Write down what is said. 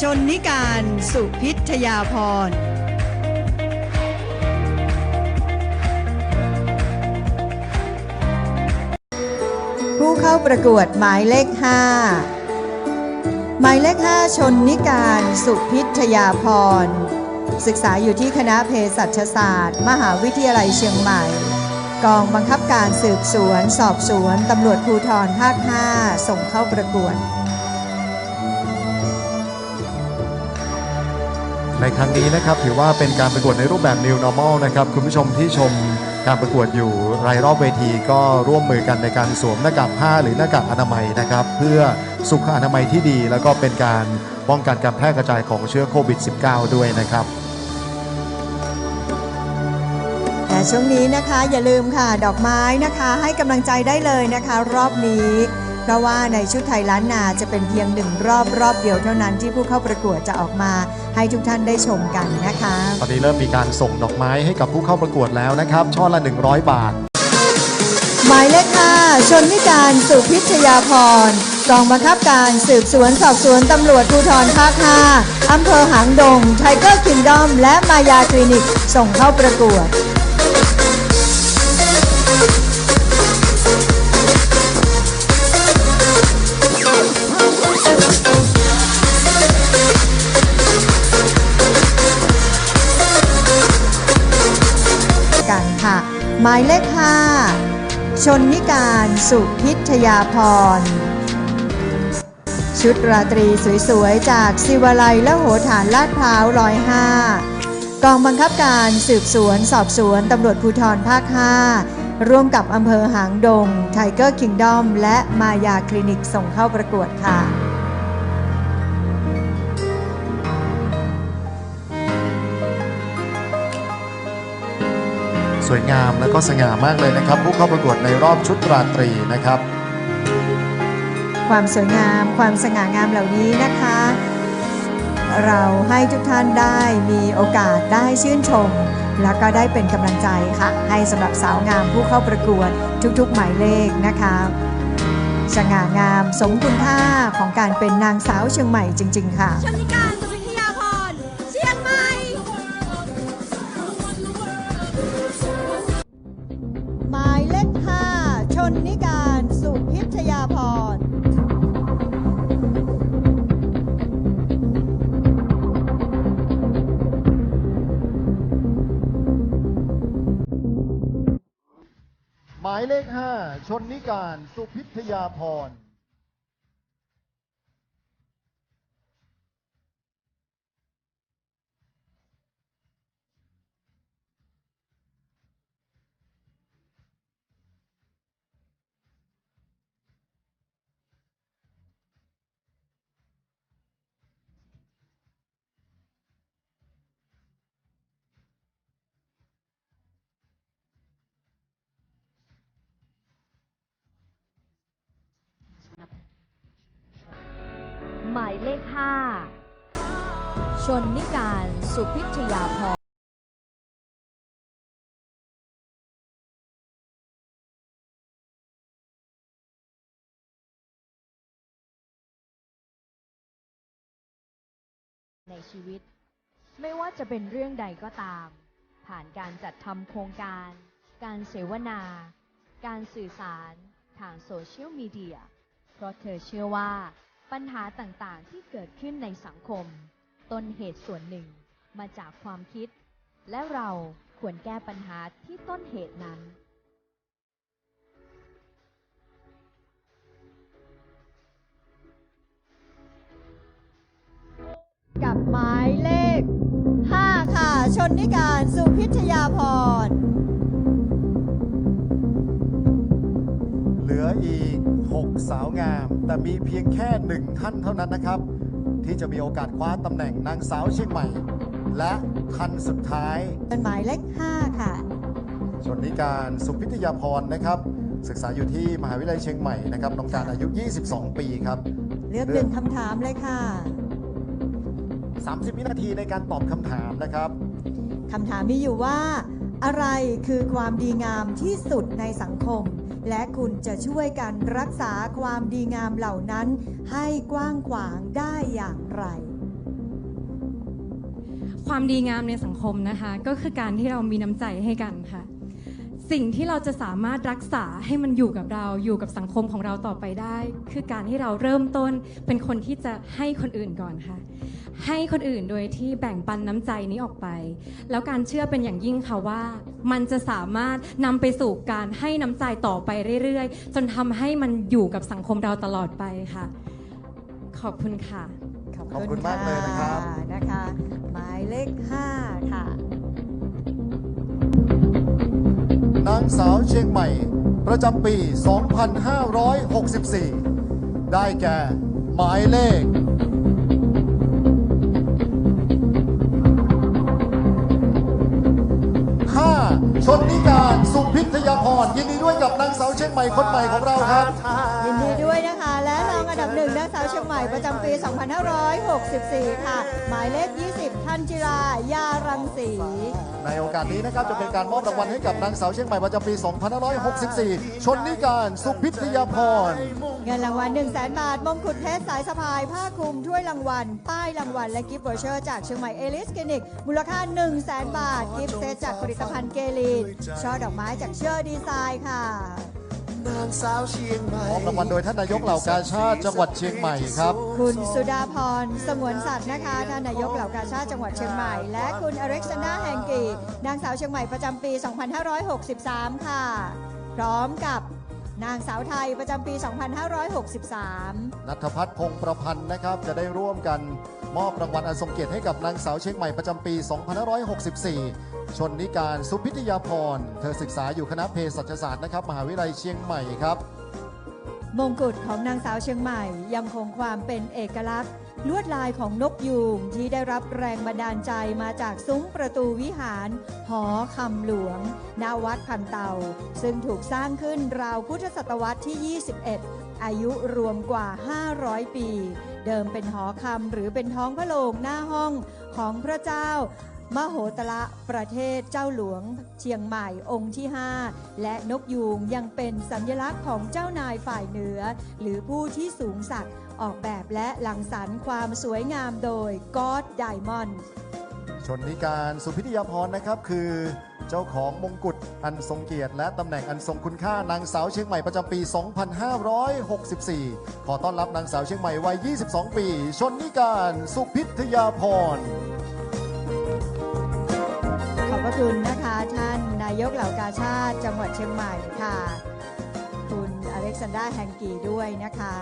ชนนิการสุพิทยาพรผู้เข้าประกวดหมายเลข 5 หมายเลข 5 ชนนิการสุพิทยาพร ศึกษาอยู่ที่คณะเภสัชศาสตร์ มหาวิทยาลัยเชียงใหม่ กองบังคับการสืบสวน สอบสวนตำรวจภูธรภาค 5 ส่งเข้าประกวด ในครั้งนี้นะครับถือว่าเป็นการประกวดในรูปแบบ New Normal นะครับคุณผู้ชมที่ชมการประกวดอยู่รายรอบเวทีก็ร่วมมือกันในการสวมหน้ากากผ้าหรือหน้ากากอนามัยนะครับ เพื่อสุขอนามัยที่ดี แล้วก็เป็นการป้องกันการแพร่กระจายของเชื้อโควิด -19 ด้วยนะครับแต่ช่วงนี้นะคะอย่าลืมค่ะดอกไม้นะคะให้กำลังใจได้เลยนะคะ รอบนี้เพราะว่าในชุดไทยล้านนาจะเป็นเพียงหนึ่งรอบรอบเดียวเท่านั้นที่ผู้เข้าประกวดจะออกมา ให้ทุกท่านได้ชมกันนะคะ ตอนนี้เริ่มมีการส่งดอกไม้ให้กับผู้เข้าประกวดแล้วนะครับ ช่อละ 100 บาท หมายเลขห้าชนนิการสุพิชยาพรกองบังคับการสืบสวนสอบสวนตำรวจภูธรภาค5อำเภอหางดงไทเกอร์คิงดอม และมายาคลินิก ส่งเข้าประกวด 5ชนนิการสุพิทยาพร ชุดราตรีสวยๆ จากศิวลัยและโหฐานลาดพร้าวร้อยห้ากองบังคับการสืบสวนสอบสวนตำรวจภูธรภาค 5 ร่วมกับอำเภอหางดงไทเกอร์คิงดอมและมายาคลินิกส่งเข้าประกวดค่ะ สวยงามและก็สง่ามากเลยนะครับ ผู้เข้าประกวดในรอบชุดราตรีนะครับ ความสวยงาม ความสง่างามเหล่านี้นะคะ เราให้ทุกท่านได้มีโอกาสได้ชื่นชม แล้วก็ได้เป็นกำลังใจค่ะ ให้สำหรับสาวงามผู้เข้าประกวดทุกๆ หมายเลขนะคะสง่างามสมคุณค่าของการเป็นนางสาวเชียงใหม่จริง ๆ ค่ะาพรหมายเลข 5 ชนนิการ สุพิทยาพร หมายเลข5ชนนิการสุพิชยาพรในชีวิต ไม่ว่าจะเป็นเรื่องใดก็ตาม ผ่านการจัดทำโครงการ การเสวนา การสื่อสาร ทางโซเชียลมีเดีย เพราะเธอเชื่อว่า ปัญหาต่างๆที่เกิดขึ้นในสังคม ต้นเหตุส่วนหนึ่งมาจากความคิด และเราควรแก้ปัญหาที่ต้นเหตุนั้น กับหมายเลข 5 ค่ะ ชนนิการ สุพิทยาพร สาวงาม แต่มีเพียงแค่หนึ่งท่านเท่านั้นนะครับ ที่จะมีโอกาสคว้าตำแหน่งนางสาวเชียงใหม่ และท่านสุดท้าย เป็นหมายเลข5ค่ะ ชนนิการสุพิทยาพรนะครับ ศึกษาอยู่ที่มหาวิทยาลัยเชียงใหม่นะครับน้องการอายุ 22 ปีครับ เลือกหนึ่งคำถามเลยค่ะ 30 วินาทีในการตอบคำถามนะครับ คำถามมีอยู่ว่า อะไรคือความดีงามที่สุดในสังคม และคุณจะช่วยกันรักษาความดีงามเหล่านั้น ให้กว้างขวางได้อย่างไร ความดีงามในสังคมนะคะ ก็คือการที่เรามีน้ำใจให้กันค่ะ สิ่งที่เราจะสามารถรักษาให้มันอยู่กับเราอยู่กับสังคมของเราต่อไปได้ คือการที่เราเริ่มต้นเป็นคนที่จะให้คนอื่นก่อนค่ะ ให้คนอื่นโดยที่แบ่งปันน้ำใจนี้ออกไป แล้วการเชื่อเป็นอย่างยิ่งค่ะว่า มันจะสามารถนำไปสู่การให้น้ำใจต่อไปเรื่อยๆ จนทำให้มันอยู่กับสังคมเราตลอดไปค่ะ ขอบคุณค่ะขอบคุณมากเลยนะครับนะคะ หมายเลข 5 ค่ะ สาวเชียงใหม่ ประจำปี 2564 ได้แก่ หมายเลข5ชนนิการสุพิทยาพรยินดีด้วยกับนางสาวเชียงใหม่คนใหม่ของเราครับ ยินดีด้วยนะคะ และรองอันดับหนึ่งนางสาวเชียงใหม่ประจำปี 2564 ค่ะ หมายเลข 20 ทันจิรายารังสี ในโอกาสนี้นะครับจะเป็นการมอบรางวัลให้กับนางสาวเชียงใหม่ประจำปี 2564 ชนนิการสุพิทยาพร เงินรางวัล100,000 บาท มงกุฎเพชรสายสะพาย ผ้าคลุม ถ้วยรางวัล ป้ายรางวัล และกิฟต์วอเชอร์จากเชียงใหม่เอลิสคลินิก มูลค่า 1 0 0 0 0แบาท กิฟต์เซตจากผลิตภัณฑ์เกลีนช่อดอกไม้จากเชอร์ดีไซน์ค่ะางสาวเชียงใหม่มอบรางวัลโดยท่านนายกเหล่ากาชาติจังหวัดเชียงใหม่ครับ คุณสุดาพรสมวนสัตว์นะคะท่านนายกเหล่ากาชาติจังหวัดเชียงใหม่ และคุณอเล็กซานดราแฮงกีนางสาวเชียงใหม่ประจำปี 2563 ค่ะ พร้อมกับ นางสาวไทยประจำปี 2563 นัทพัฒน์พงประพันธ์นะครับ จะได้ร่วมกันมอบรางวัลอันทรงเกียรติให้กับนางสาวเชียงใหม่ประจำปี 2564 ชนนิการสุพิทยาพร เธอศึกษาอยู่คณะเภสัชศาสตร์นะครับ มหาวิทยาลัยเชียงใหม่ครับ มงกุฎของนางสาวเชียงใหม่ยังคงความเป็นเอกลักษณ์ ลวดลายของนกยูงที่ได้รับแรงบันดาลใจมาจากซุ้มประตูวิหาร หอคำหลวงณวัดพันเตา ซึ่งถูกสร้างขึ้นราวพุทธศตวรรษที่ 21 อายุรวมกว่า 500 ปี เดิมเป็นหอคำหรือเป็นท้องพระโรงหน้าห้องของพระเจ้า มโหตละประเทศเจ้าหลวงเชียงใหม่องค์ที่ 5 และนกยูงยังเป็นสัญลักษณ์ของเจ้านายฝ่ายเหนือ หรือผู้ที่สูงสักออกแบบและหลังสรรค์ความสวยงามโดยกอดไดมอนด์ชนนิการสุพิทยาพรนะครับคือเจ้าของมงกุฎอันทรงเกียรติ และตำแหน่งอันทรงคุณค่านางสาวเชียงใหม่ประจำปี 2564 ขอต้อนรับนางสาวเชียงใหม่วัย 22 ปี ชนนิการสุพิทยาพร คุณนะคะ ท่านนายกเหล่ากาชาติจังหวัดเชียงใหม่ค่ะ คุณอเล็กซานดราแฮงกีด้วยนะคะ